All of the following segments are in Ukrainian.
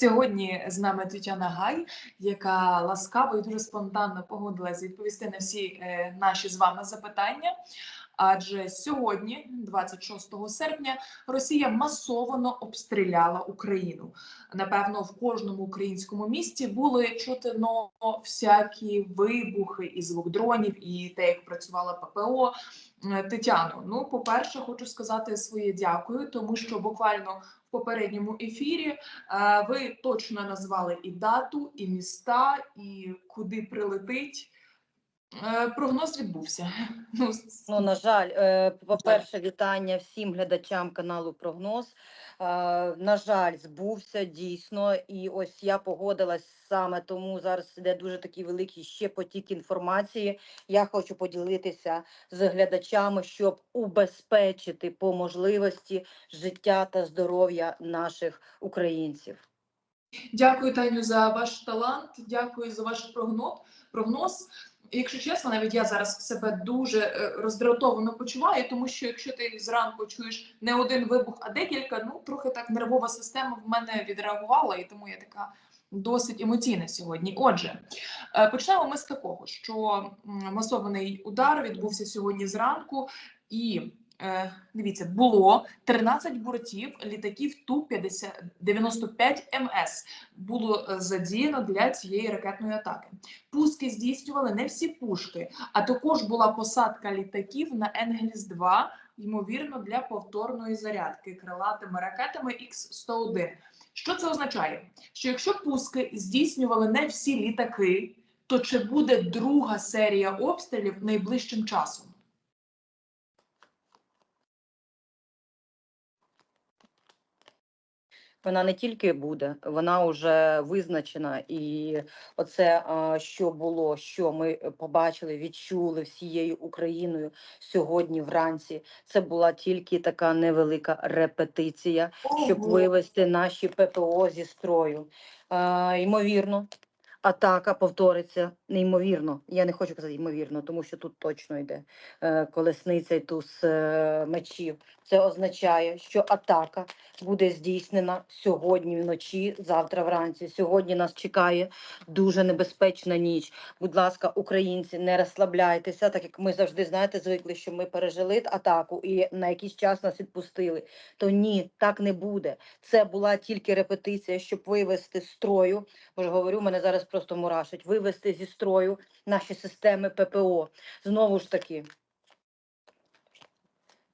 Сьогодні з нами Тетяна Гай, яка ласкаво і дуже спонтанно погодилась відповісти на всі е, наші з вами запитання. Адже сьогодні, 26 серпня, Росія масово обстріляла Україну. Напевно, в кожному українському місті були чути ну, всякі вибухи і звук дронів, і те, як працювала ППО. Е, Тетяно, ну, по-перше, хочу сказати своє дякую, тому що буквально попередньому ефірі е, ви точно назвали і дату, і міста, і куди прилетить. Е, Прогноз відбувся. Ну, Ну, на жаль, е, по-перше, вітання всім глядачам каналу Прогноз. Е, На жаль, збувся дійсно, і ось я погодилась саме тому. Зараз іде дуже такий великий ще потік інформації. Я хочу поділитися з глядачами, щоб убезпечити по можливості життя та здоров'я наших українців. Дякую, Таню, за ваш талант. Дякую за ваш прогноз. Якщо чесно, навіть я зараз себе дуже е, роздратовано почуваю, тому що якщо ти зранку чуєш не один вибух, а декілька, ну трохи так нервова система в мене відреагувала, і тому я така досить емоційна сьогодні. Отже, е, почнемо ми з такого, що масований удар відбувся сьогодні зранку, і дивіться, було 13 бортів літаків Ту-95 МС було е, задіяно для цієї ракетної атаки. Пуски здійснювали не всі пушки, а також була посадка літаків на Енгельс-2, ймовірно, для повторної зарядки крилатими ракетами Х-101. Що це означає? Що якщо пуски здійснювали не всі літаки, то чи буде друга серія обстрілів найближчим часом? Вона не тільки буде, вона вже визначена. І оце, що було, що ми е, побачили, відчули всією Україною сьогодні вранці. Це була тільки така невелика репетиція, щоб вивести наші ППО зі строю. Ймовірно, атака повториться неймовірно. Я не хочу казати ймовірно, тому що тут точно йде е, колесниця і туз е, мечів. Це означає, що атака буде здійснена сьогодні вночі, завтра вранці. Сьогодні нас чекає дуже небезпечна ніч. Будь ласка, українці, не розслабляйтеся, так як ми завжди знаєте, звикли, що ми пережили атаку і на якийсь час нас відпустили. То ні, так не буде. Це була тільки репетиція, щоб вивести з строю. Бо ж говорю, мене зараз просто мурашить. Вивести зі строю наші системи ППО. Знову ж таки.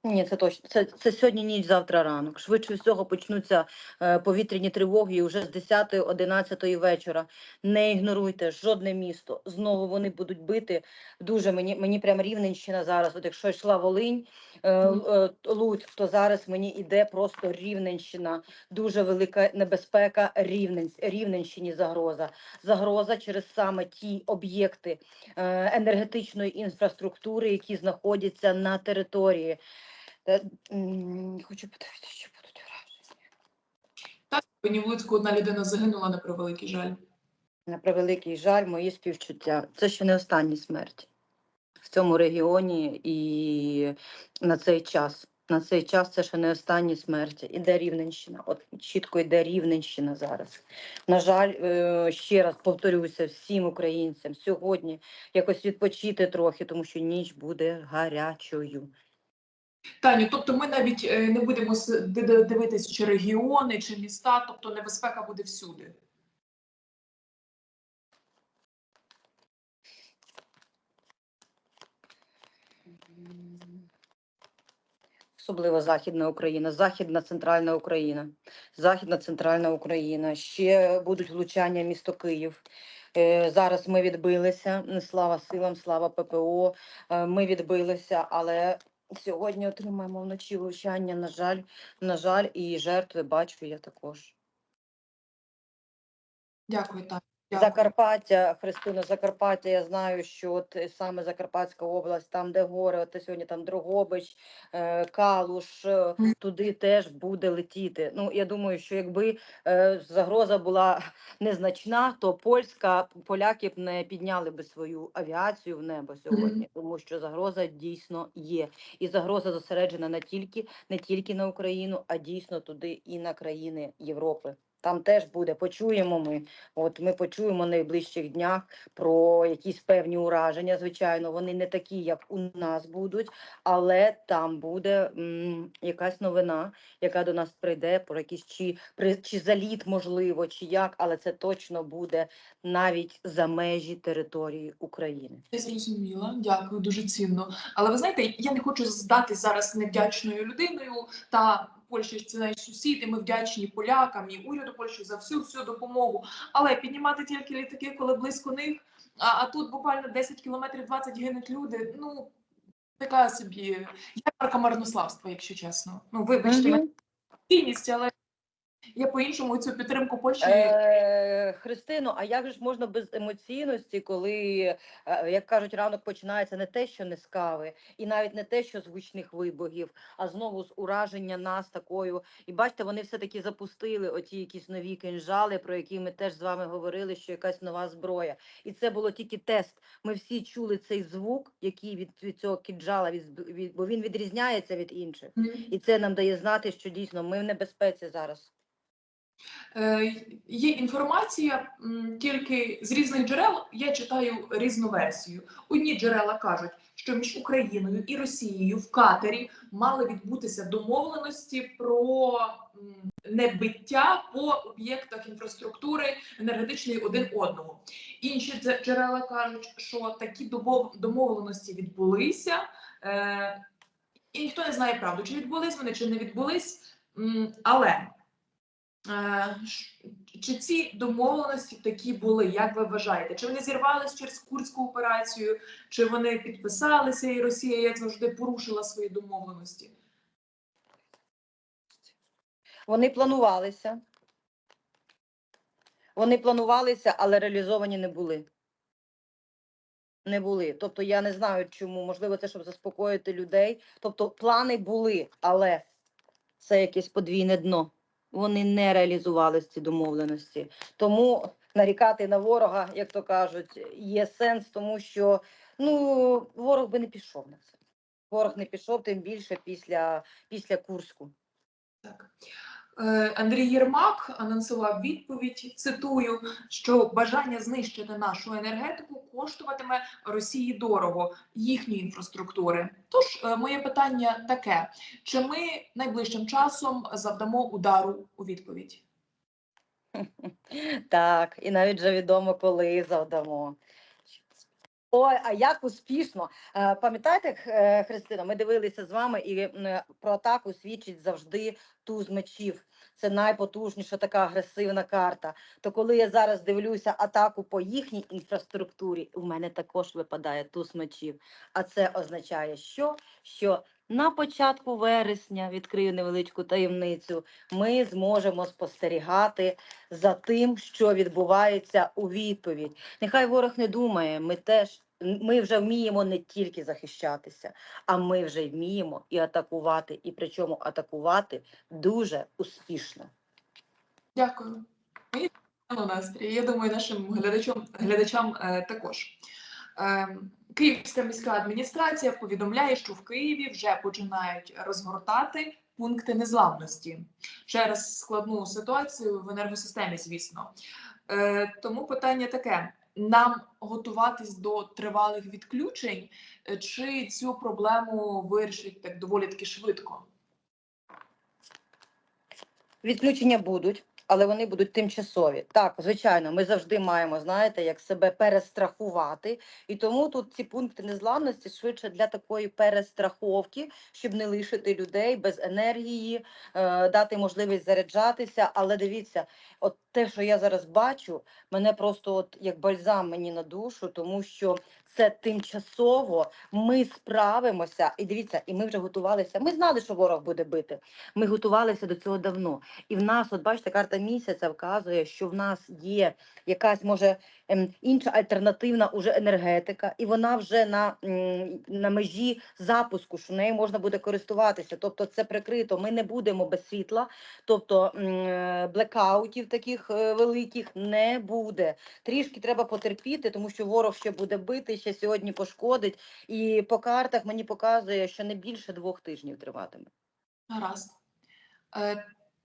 Ні, це точно. Це, це сьогодні ніч, завтра ранок. Швидше всього почнуться е, повітряні тривоги і вже з 10-11 вечора. Не ігноруйте жодне місто. Знову вони будуть бити. Дуже мені, мені прям Рівненщина зараз. От якщо йшла Волинь, е, е, Луцьк, то зараз мені іде просто Рівненщина. Дуже велика небезпека Рівненсь, Рівненщині загроза. Загроза через саме ті об'єкти е, енергетичної інфраструктури, які знаходяться на території. Хочу подивитися, що будуть враження. Так, Луцьку одна людина загинула на превеликий жаль. На превеликий жаль, мої співчуття. Це ще не останні смерті в цьому регіоні і на цей час. На цей час це ще не останні смерті. Іде Рівненщина. От чітко йде Рівненщина зараз. На жаль, е, ще раз повторюся всім українцям сьогодні якось відпочити трохи, тому що ніч буде гарячою. Таню, тобто ми навіть е, не будемо дивитися, чи регіони, чи міста, тобто небезпека буде всюди. Особливо Західна Україна, Західна Центральна Україна, Західна Центральна Україна. Ще будуть влучання місто Київ. Е, Зараз ми відбилися. Слава силам, слава ППО. Е, Ми відбилися, але сьогодні отримаємо вночі влучання. На жаль, на жаль, і жертви бачу я також. Дякую, Таню. Дякую. Закарпаття, Христина, Закарпаття, я знаю, що от саме Закарпатська область, там, де гори, от сьогодні там Дрогобич, е, Калуш, е, туди теж буде летіти. Ну, я думаю, що якби е, загроза була незначна, то польська поляки б не підняли би свою авіацію в небо сьогодні, тому що загроза дійсно є. І загроза зосереджена не тільки, не тільки на Україну, а дійсно туди і на країни Європи Там теж буде, почуємо ми. От ми почуємо в найближчих днях про якісь певні ураження. Звичайно, вони не такі, як у нас будуть, але там буде м, якась новина, яка до нас прийде, про якісь чи, при, чи заліт, можливо, чи як, але це точно буде навіть за межі території України. Я зрозуміла, дякую, дуже цінно. Але ви знаєте, я не хочу здатись зараз невдячною людиною. Та Польща ж це наш сусід, і ми вдячні полякам і уряду Польщі за всю всю допомогу. Але піднімати тільки літаки, коли близько них, а, а тут буквально 10 кілометрів 20 гинуть люди. Ну така собі ярмарка марнославства, якщо чесно. Ну вибачте, цінність, але я по-іншому цю підтримку Польщі. Е, Христино, а як же ж можна без емоційності, коли, е, як кажуть, ранок починається не те, що не з кави, і навіть не те, що з гучних вибухів, а знову з ураження нас такою. І бачите, вони все-таки запустили оті якісь нові кинжали, про які ми теж з вами говорили, що якась нова зброя. І це було тільки тест. Ми всі чули цей звук, який від, від цього кінжала, від, від, бо він відрізняється від інших. Мгм. І це нам дає знати, що дійсно ми в небезпеці зараз. Е, Є інформація тільки з різних джерел. Я читаю різну версію. Одні джерела кажуть, що між Україною і Росією в Катері мали відбутися домовленості про небиття по об'єктах інфраструктури енергетичної один одного. Інші джерела кажуть, що такі домовленості відбулися, е, і ніхто не знає правду, чи відбулись вони, чи не відбулись. Але Чи ці домовленості такі були? Як ви вважаєте? Чи вони зірвались через курську операцію, чи вони підписалися, і Росія, як завжди, порушила свої домовленості? Вони планувалися. Вони планувалися, але реалізовані не були. Не були. Тобто я не знаю, чому. Можливо, це щоб заспокоїти людей. Тобто плани були, але це якесь подвійне дно. Вони не реалізували ці домовленості. Тому нарікати на ворога, як то кажуть, є сенс, тому що ну, ворог би не пішов на це. Ворог не пішов, тим більше після, після Курську. Так. Е, Андрій Єрмак анонсував відповідь. Цитую, що бажання знищити нашу енергетику коштуватиме Росії дорого їхньої інфраструктури. Тож е, моє питання таке: чи ми найближчим часом завдамо удару у відповідь? Так, і навіть вже відомо, коли завдамо. А як успішно. Е, Пам'ятаєте, е, Христина, ми дивилися з вами, і про атаку свідчить завжди туз мечів. Це найпотужніша така агресивна карта. То коли я зараз дивлюся атаку по їхній інфраструктурі, у мене також випадає туз мечів. А це означає, що? Що на початку вересня відкрию невеличку таємницю. Ми зможемо спостерігати за тим, що відбувається у відповідь. Нехай ворог не думає, ми теж. Ми вже вміємо не тільки захищатися, а ми вже вміємо і атакувати, і причому атакувати дуже успішно. Дякую. Мені настрій. Я думаю, нашим глядачам, глядачам е, також. Е, Київська міська адміністрація повідомляє, що в Києві вже починають розгортати пункти незламності через складну ситуацію в енергосистемі, звісно. Е, тому питання таке: нам готуватись до тривалих відключень, е, чи цю проблему вирішить так доволі таки швидко? Відключення будуть, але вони будуть тимчасові. Так, звичайно, ми завжди маємо, знаєте, як себе перестрахувати. І тому тут ці пункти незламності швидше для такої перестраховки, щоб не лишити людей без енергії, е, дати можливість заряджатися. Але дивіться, от те, що я зараз бачу, мене просто от як бальзам мені на душу, тому що це тимчасово. Ми справимося, і дивіться, і ми вже готувалися. Ми знали, що ворог буде бити. Ми готувалися до цього давно. І в нас, от бачите, карта місяця вказує, що в нас є якась може інша альтернативна уже енергетика, і вона вже на, на межі запуску, що нею можна буде користуватися. Тобто це прикрито. Ми не будемо без світла, тобто е, блекаутів таких е, великих не буде. Трішки треба потерпіти, тому що ворог ще буде бити, ще сьогодні пошкодить. І по картах мені показує, що не більше двох тижнів триватиме. Гаразд.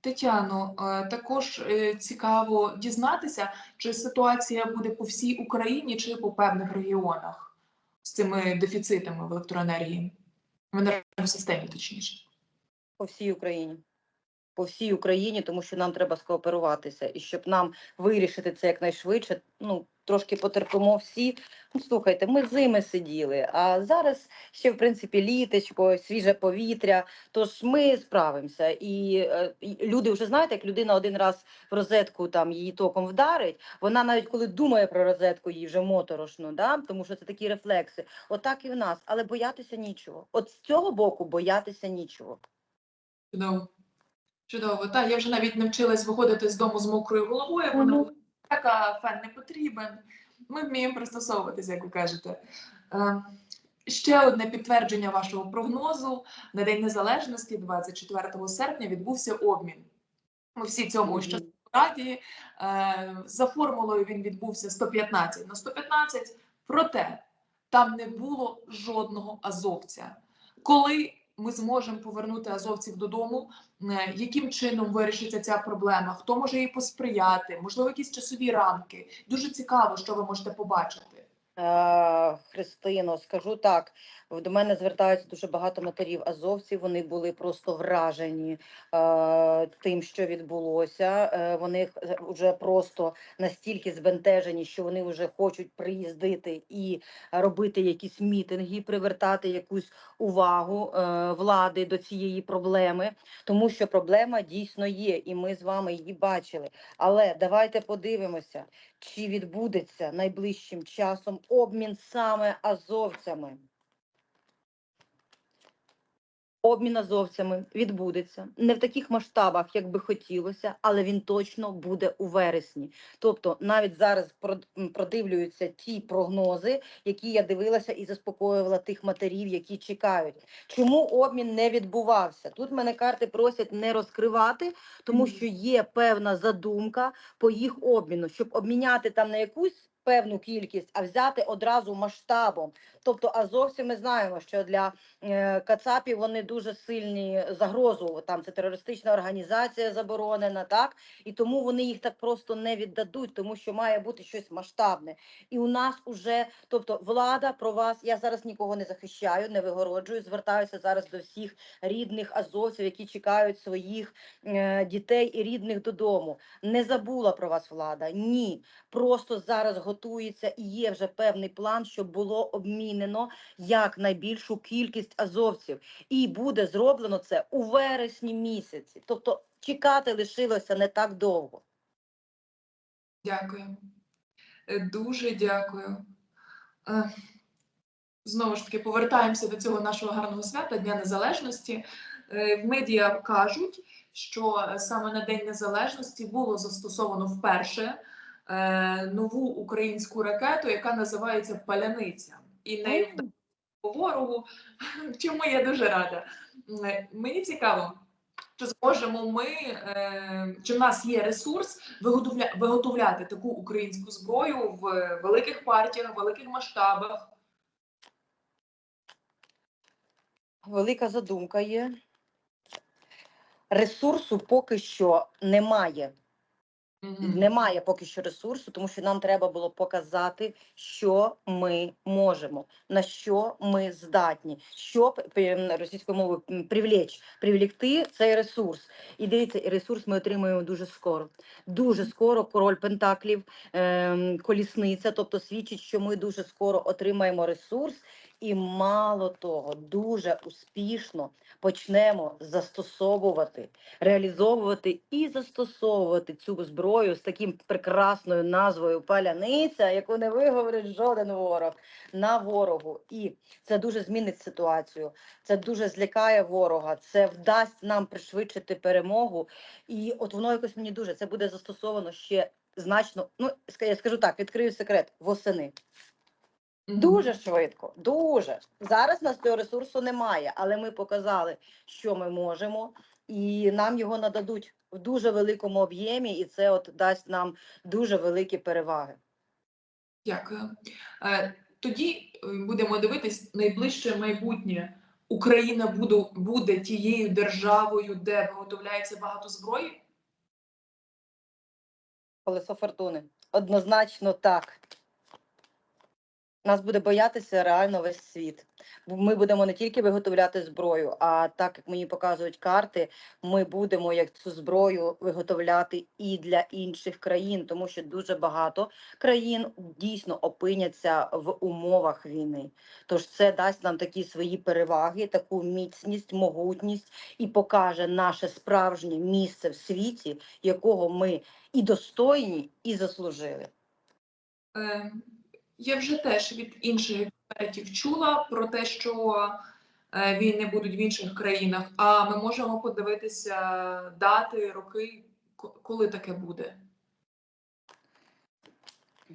Тетяно, е, також е, цікаво дізнатися, чи ситуація буде по всій Україні чи по певних регіонах з цими дефіцитами в електроенергії, в енергосистемі, точніше. По всій Україні. По всій Україні, тому що нам треба скооперуватися. І щоб нам вирішити це якнайшвидше, ну трошки потерпимо всі. Ну, слухайте, ми зими сиділи, а зараз ще в принципі літочко, свіже повітря. Тож ми справимося. І, е, і люди вже знаєте, як людина один раз в розетку там її током вдарить. Вона навіть коли думає про розетку, їй вже моторошно, да? тому що це такі рефлекси. Отак і в нас, але боятися нічого. От з цього боку боятися нічого. Чудово. Чудово. Та я вже навіть навчилась виходити з дому з мокрою головою, бо на така фен не потрібен. Ми вміємо пристосовуватися, як ви кажете. Е, Ще одне підтвердження вашого прогнозу на День Незалежності, 24 серпня, відбувся обмін. Ми всі цьому ще раді. Е, За формулою він відбувся 115 на 115, проте там не було жодного азовця. Коли ми зможемо повернути азовців додому, е, яким чином вирішиться ця проблема? Хто може їй посприяти? Можливо, якісь часові рамки? Дуже цікаво, що ви можете побачити. Е, Христино, скажу так. До мене звертаються дуже багато матерів азовців. Вони були просто вражені е, тим, що відбулося. Е, вони вже просто настільки збентежені, що вони вже хочуть приїздити і робити якісь мітинги, привертати якусь увагу е, влади до цієї проблеми, тому що проблема дійсно є, і ми з вами її бачили. Але давайте подивимося, чи відбудеться найближчим часом обмін саме азовцями. Обмін азовцями відбудеться не в таких масштабах, як би хотілося, але він точно буде у вересні. Тобто, навіть зараз прод- продивлюються ті прогнози, які я дивилася і заспокоювала тих матерів, які чекають. Чому обмін не відбувався? Тут мене карти просять не розкривати, тому що є певна задумка по їх обміну, щоб обміняти там на якусь певну кількість, а взяти одразу масштабом. Тобто, азовці ми знаємо, що для е, Кацапів вони дуже сильні загрозу. Там це терористична організація заборонена, так і тому вони їх так просто не віддадуть, тому що має бути щось масштабне. І у нас уже, тобто, влада про вас. Я зараз нікого не захищаю, не вигороджую. Звертаюся зараз до всіх рідних азовців, які чекають своїх е, дітей і рідних додому. Не забула про вас влада. Ні, просто зараз готується і є вже певний план, щоб було обмінено якнайбільшу кількість азовців, і буде зроблено це у вересні місяці. Тобто чекати лишилося не так довго. Дякую. Е, Дуже дякую. Е, Знову ж таки, повертаємося до цього нашого гарного свята Дня Незалежності. Е, В медіа кажуть, що е, саме на День Незалежності було застосовано вперше е, нову українську ракету, яка називається Паляниця. І нею вдалося по ворогу, чому я дуже рада. Мені цікаво, чи зможемо ми, е, чи в нас є ресурс виготовля, виготовляти таку українську зброю в великих партіях, в великих масштабах. Велика задумка є. Ресурсу поки що немає. Немає поки що ресурсу, тому що нам треба було показати, що ми можемо, на що ми здатні, що п- п- російською мовою м, привлечь, привлекти цей ресурс. І дивіться, ресурс ми отримаємо дуже скоро. Дуже скоро король Пентаклів, ем, колісниця, тобто свідчить, що ми дуже скоро отримаємо ресурс. І мало того, дуже успішно почнемо застосовувати реалізовувати і застосовувати цю зброю з таким прекрасною назвою паляниця, яку не виговорить жоден ворог на ворогу. І це дуже змінить ситуацію. Це дуже злякає ворога. Це вдасть нам пришвидшити перемогу. І от воно якось мені дуже це буде застосовано ще значно. Ну я скажу так, відкрию секрет восени. Дуже швидко, дуже. Зараз нас цього ресурсу немає, але ми показали, що ми можемо, і нам його нададуть в дуже великому об'ємі, і це от дасть нам дуже великі переваги. Дякую. Е, Тоді е, будемо дивитись найближче майбутнє Україна буде, буде тією державою, де виготовляється багато зброї? Колесо фортуни. Однозначно так. Нас буде боятися реально весь світ. Ми будемо не тільки виготовляти зброю, а так як мені показують карти, ми будемо як цю зброю виготовляти і для інших країн, тому що дуже багато країн дійсно опиняться в умовах війни. Тож це дасть нам такі свої переваги, таку міцність, могутність і покаже наше справжнє місце в світі, якого ми і достойні, і заслужили. Е, Я вже теж від інших експертів чула про те, що е, війни будуть в інших країнах, а ми можемо подивитися дати, роки, коли таке буде.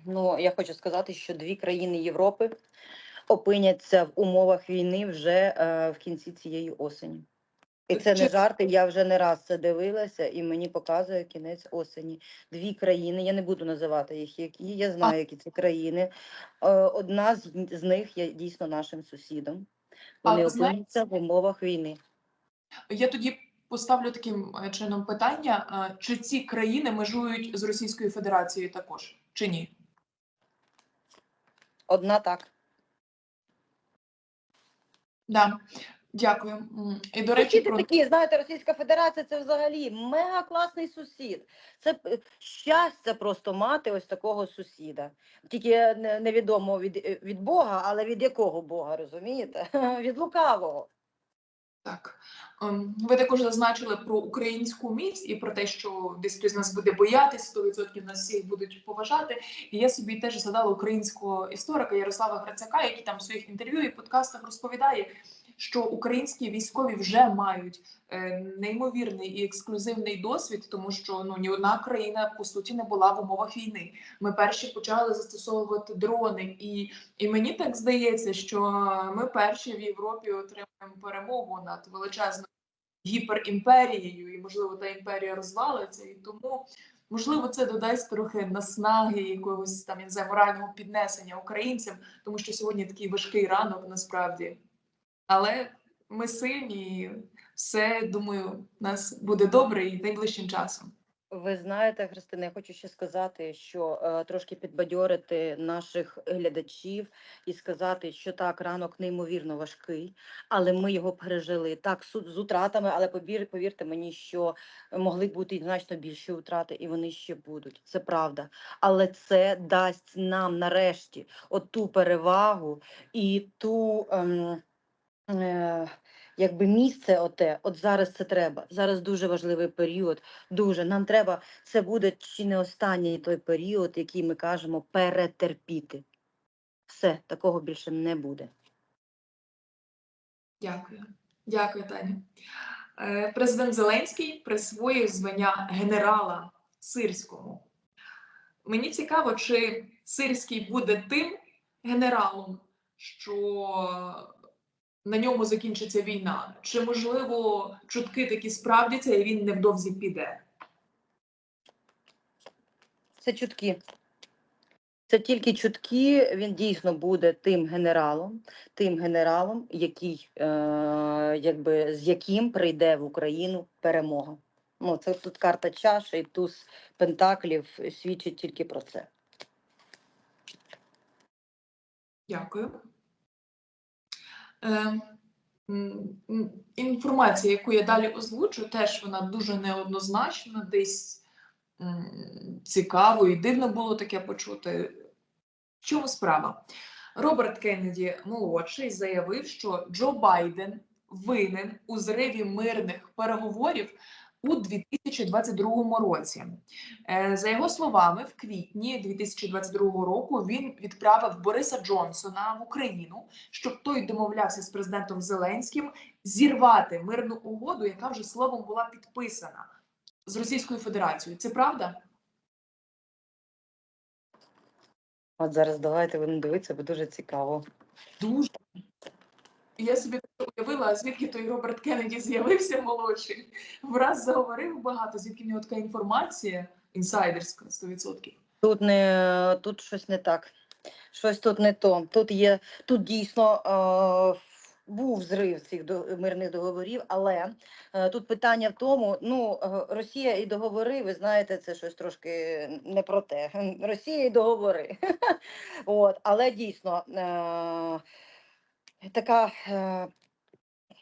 Ну, я хочу сказати, що дві країни Європи опиняться в умовах війни вже е, в кінці цієї осені. І це не жарти, я вже не раз це дивилася, і мені показує кінець осені. Дві країни, я не буду називати їх, які я знаю, які це країни. Е, Одна з, них є дійсно нашим сусідом. Вони опиняться в умовах війни. Я тоді поставлю таким е, чином питання: е, чи ці країни межують з Російською Федерацією також, чи ні? Одна так. Да. Дякую. І до Речі, речі, про такі, знаєте, Російська Федерація це взагалі мега класний сусід. Це е, щастя просто мати ось такого сусіда. Тільки не- невідомо від, е, від Бога, але від якого Бога, розумієте? Від лукавого. Так, Ем, ви також зазначили про українську міць і про те, що десь хтось нас буде боятись, 100% нас всіх будуть поважати. І я собі теж згадала українського історика Ярослава Грацяка, який там в своїх інтерв'ю і подкастах розповідає, що українські військові вже мають е, неймовірний і ексклюзивний досвід, тому що ну ні одна країна по суті не була в умовах війни. Ми перші почали застосовувати дрони, і, і мені так здається, що ми перші в Європі отримаємо перемогу над величезною гіперімперією, і можливо та імперія розвалиться. І тому можливо це додасть трохи наснаги, якогось там я не знаю, морального піднесення українцям, тому що сьогодні такий важкий ранок насправді. Але ми сильні, і все думаю, у нас буде добре і найближчим часом. Ви знаєте, Христина, я хочу ще сказати, що е, трошки підбадьорити наших глядачів і сказати, що так, ранок неймовірно важкий, але ми його пережили так су- з утратами, але повір, повірте мені, що могли бути значно більші втрати, і вони ще будуть. Це правда. Але це дасть нам нарешті оту перевагу і ту. Ем, Якби місце оте, от зараз це треба. Зараз дуже важливий період. Дуже нам треба. Це буде чи не останній той період, який ми кажемо перетерпіти. Все такого більше не буде. Дякую. Дякую, Таня. Е, Президент Зеленський присвоїв звання генерала сирському. Мені цікаво, чи сирський буде тим генералом, що на ньому закінчиться війна, чи можливо чутки такі справдяться, і він невдовзі піде. Це чутки. Це тільки чутки. Він дійсно буде тим генералом, тим генералом, який, е, якби, з яким прийде в Україну перемога. Ну, це тут карта чаші і туз пентаклів свідчить тільки про це. Дякую. Е, інформація, яку я далі озвучу, теж вона дуже неоднозначна, десь цікаво і дивно було таке почути. В чому справа? Роберт Кеннеді молодший заявив, що Джо Байден винен у зриві мирних переговорів у 2022 році. Е, За його словами, в квітні 2022 року він відправив Бориса Джонсона в Україну, щоб той домовлявся з президентом Зеленським зірвати мирну угоду, яка вже словом була підписана з Російською Федерацією. Це правда? От зараз давайте будемо дивитися, бо дуже цікаво. Дуже. Я собі уявила, звідки той Роберт Кеннеді з'явився молодший. Враз заговорив багато, звідки в нього така інформація інсайдерська 100%. Тут не тут щось не так. Щось тут не то. Тут є тут дійсно е, був зрив цих до- мирних договорів, але е, тут питання в тому: ну е, Росія і договори, ви знаєте, це щось трошки не про те. Росія і договори. От, але дійсно е, така. Е,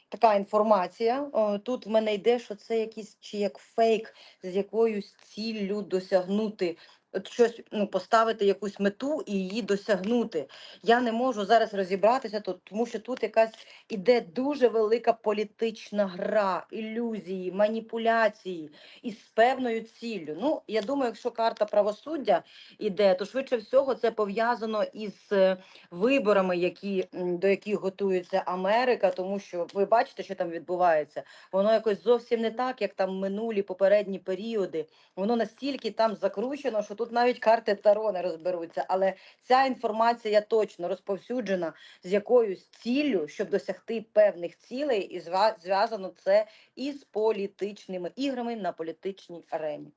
Така інформація. О, Тут в мене йде, що це якийсь чи як фейк з якоюсь ціллю досягнути, щось ну, поставити якусь мету і її досягнути. Я не можу зараз розібратися тут, тому що тут якась іде дуже велика політична гра, ілюзії, маніпуляції із певною ціллю. Ну, я думаю, якщо карта правосуддя іде, то швидше всього це пов'язано із е, виборами, які, до яких готується Америка, тому що ви бачите, що там відбувається. Воно якось зовсім не так, як там минулі попередні періоди. Воно настільки там закручено, що тут навіть карти Таро не розберуться. Але ця інформація точно розповсюджена з якоюсь ціллю, щоб досягти певних цілей, і зв'язано це із політичними іграми на політичній арені.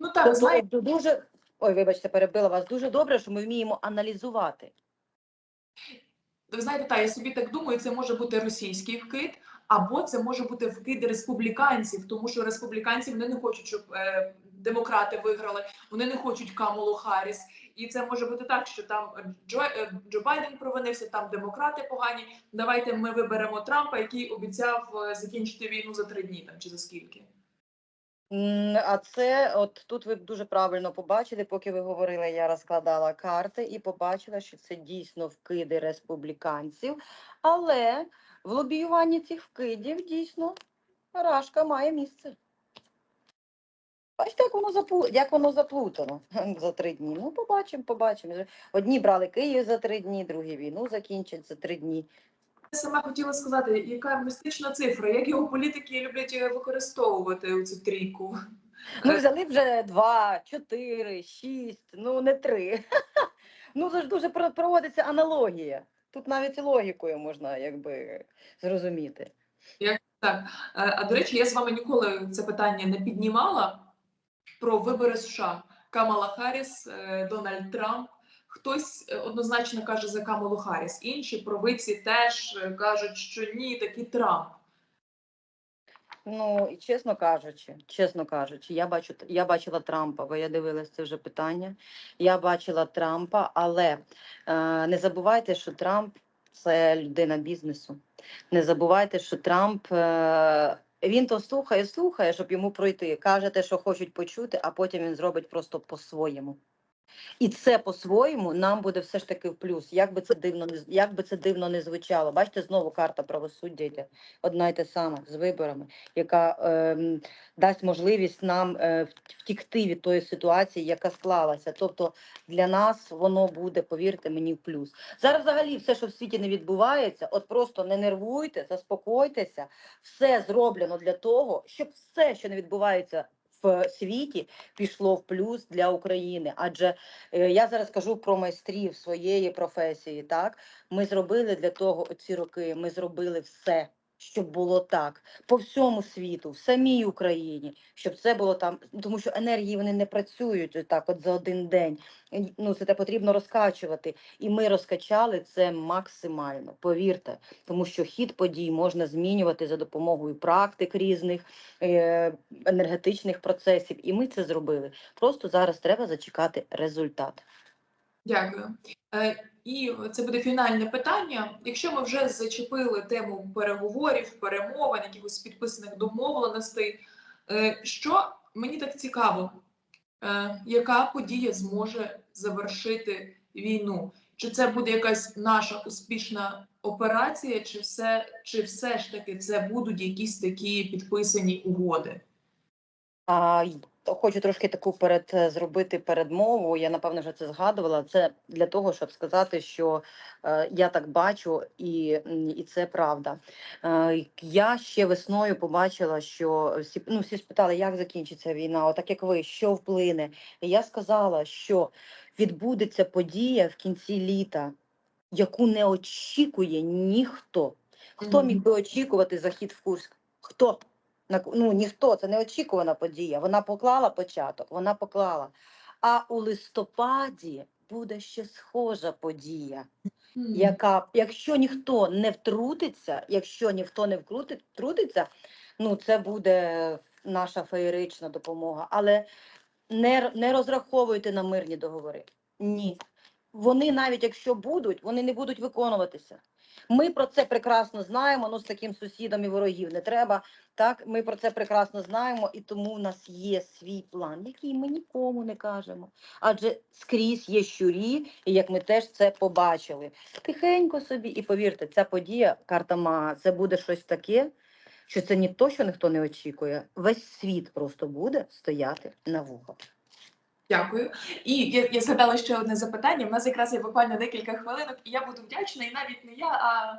Ну так, Тобто, знаєте, дуже ой, вибачте, перебила вас. Дуже добре, що ми вміємо аналізувати. ви знаєте, та я собі так думаю, це може бути російський вкид, або це може бути вкид республіканців, тому що республіканці вони не хочуть, щоб е, демократи виграли, вони не хочуть Камалу Харріс. І це може бути так, що там Джо, е, Джо Байден провинився, там демократи погані. Давайте ми виберемо Трампа, який обіцяв е, закінчити війну за три дні там чи за скільки. А це, от тут ви дуже правильно побачили, поки ви говорили, я розкладала карти і побачила, що це дійсно вкиди республіканців. Але в лобіюванні цих вкидів дійсно рашка має місце. Бачите, як воно заплу... як воно заплутано за три дні. Ну, побачимо, побачимо. Одні брали Київ за три дні, другі війну закінчать за три дні. Я сама хотіла сказати, яка містична цифра, як його політики люблять е, використовувати цю трійку. Ну, взяли вже два, чотири, шість, ну не три. Ну, це ж дуже проводиться аналогія. Тут навіть і логікою можна якби зрозуміти. Так, е, а до речі, я з вами ніколи це питання не піднімала про вибори США. Камала Харріс, е, Дональд Трамп. Хтось е, однозначно каже за Камалу Харріс, інші провидці теж кажуть, що ні, такий Трамп. Ну, і чесно кажучи, чесно кажучи, я бачу, я бачила Трампа, бо я дивилась це вже питання. Я бачила Трампа, але е, не забувайте, що Трамп це людина бізнесу. Не забувайте, що Трамп е, він то слухає, слухає, щоб йому пройти. Каже те, що хочуть почути, а потім він зробить просто по-своєму. І це по-своєму нам буде все ж таки в плюс. Як би це дивно не як би це дивно не звучало. Бачите, знову карта правосуддя йде одна й те саме з виборами, яка ем, дасть можливість нам е, втікти від тої ситуації, яка склалася. Тобто для нас воно буде, повірте мені, в плюс. Зараз взагалі все, що в світі не відбувається, от просто не нервуйте, заспокойтеся. Все зроблено для того, щоб все, що не відбувається в світі, пішло в плюс для України. Адже е, я зараз кажу про майстрів своєї професії. Так ми зробили для того ці роки. Ми зробили все, щоб було так по всьому світу, в самій Україні, щоб це було там, тому що енергії вони не працюють так, от за один день. Ну це потрібно розкачувати, і ми розкачали це максимально. Повірте, тому що хід подій можна змінювати за допомогою практик різних е, енергетичних процесів, і ми це зробили. Просто зараз треба зачекати результат. Дякую. Е, І це буде фінальне питання. Якщо ми вже зачепили тему переговорів, перемовин, якихось підписаних домовленостей, е, що мені так цікаво, е, яка подія зможе завершити війну? Чи це буде якась наша успішна операція, чи все, чи все ж таки це будуть якісь такі підписані угоди? Хочу трошки таку перед е, зробити передмову. Я напевно вже це згадувала. Це для того, щоб сказати, що е, я так бачу, і, і це правда. Е, я ще весною побачила, що всі ну всі спитали, як закінчиться війна, отак як ви, що вплине. І я сказала, що відбудеться подія в кінці літа, яку не очікує ніхто. Хто міг би очікувати захід в Курськ? Хто? Ну ніхто, це неочікувана подія. Вона поклала початок, вона поклала. А у листопаді буде ще схожа подія. Яка, якщо ніхто не втрутиться, якщо ніхто не втрутиться, ну це буде наша феєрична допомога. Але не, не розраховуйте на мирні договори. Ні. Вони навіть якщо будуть, вони не будуть виконуватися. Ми про це прекрасно знаємо. Ну з таким сусідом і ворогів не треба. Так, ми про це прекрасно знаємо, і тому в нас є свій план, який ми нікому не кажемо. Адже скрізь є щурі, і як ми теж це побачили. Тихенько собі, і повірте, ця подія, карта Мага, це буде щось таке, що це не то, що ніхто не очікує. Весь світ просто буде стояти на вухах. Дякую. І я, я згадала ще одне запитання. У нас якраз є буквально декілька хвилинок, і я буду вдячна, і навіть не я, а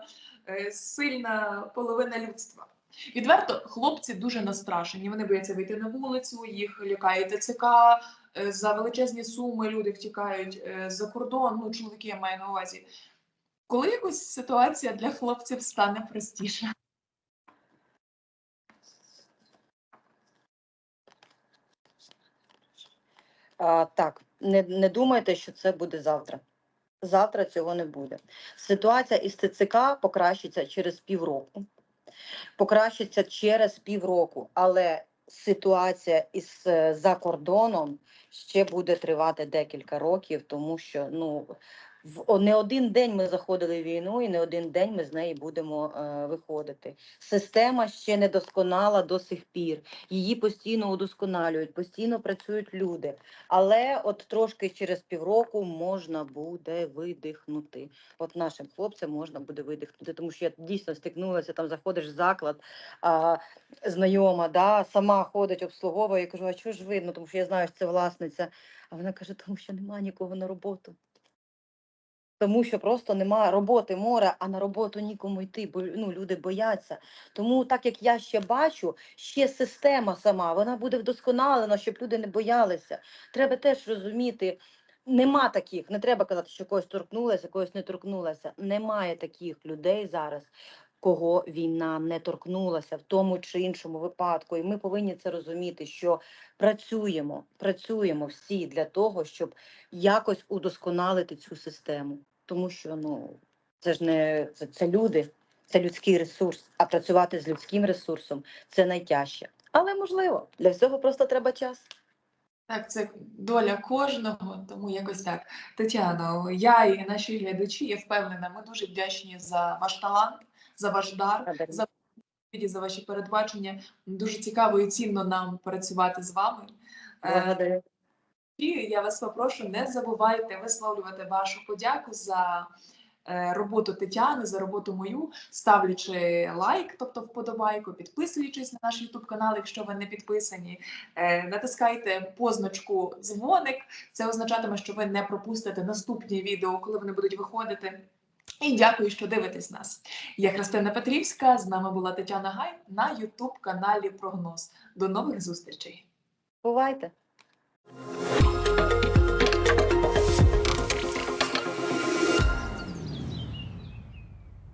е, сильна половина людства. Відверто, хлопці дуже настрашені. Вони бояться вийти на вулицю, їх лякає ТЦК, е, за величезні суми люди втікають е, за кордон. Ну, чоловіки я маю на увазі. Коли якось ситуація для хлопців стане простіша? А, так, не, не думайте, що це буде завтра. Завтра цього не буде. Ситуація із ТЦК покращиться через півроку. Покращиться через півроку, але ситуація із е, за кордоном ще буде тривати декілька років, тому що ну в не один день ми заходили в війну, і не один день ми з неї будемо е, виходити. Система ще не досконала до сих пір. Її постійно удосконалюють, постійно працюють люди. Але от трошки через півроку можна буде видихнути. От нашим хлопцям можна буде видихнути, тому що я дійсно стикнулася, там заходиш в заклад, а, знайома, да, сама ходить, обслуговує, я кажу, а чого ж видно, тому що я знаю, що це власниця. А вона каже, тому що немає нікого на роботу. Тому що просто немає роботи море, а на роботу нікому йти, бо ну, люди бояться. Тому, так як я ще бачу, ще система сама, вона буде вдосконалена, щоб люди не боялися. Треба теж розуміти, нема таких, не треба казати, що когось торкнулася, когось не торкнулася. Немає таких людей зараз, кого війна не торкнулася в тому чи іншому випадку. І ми повинні це розуміти, що працюємо, працюємо всі для того, щоб якось удосконалити цю систему. Тому що ну це ж не це, це люди, це людський ресурс. А працювати з людським ресурсом це найтяжче. Але можливо, для всього просто треба час. Так, це доля кожного, тому якось так. Тетяно, я і наші глядачі, я впевнена, ми дуже вдячні за ваш талант, за ваш дар, за за ваші передбачення. Дуже цікаво і цінно нам працювати з вами. Е, Благодарю. І я вас попрошу, не забувайте висловлювати вашу подяку за е, роботу Тетяни, за роботу мою, ставлячи лайк, тобто вподобайку, підписуючись на наш YouTube канал, якщо ви не підписані, е, натискайте позначку дзвоник. Це означатиме, що ви не пропустите наступні відео, коли вони будуть виходити. І дякую, що дивитесь нас. Я Христина Петрівська. З нами була Тетяна Гай на YouTube каналі Прогноз. До нових зустрічей. Бувайте.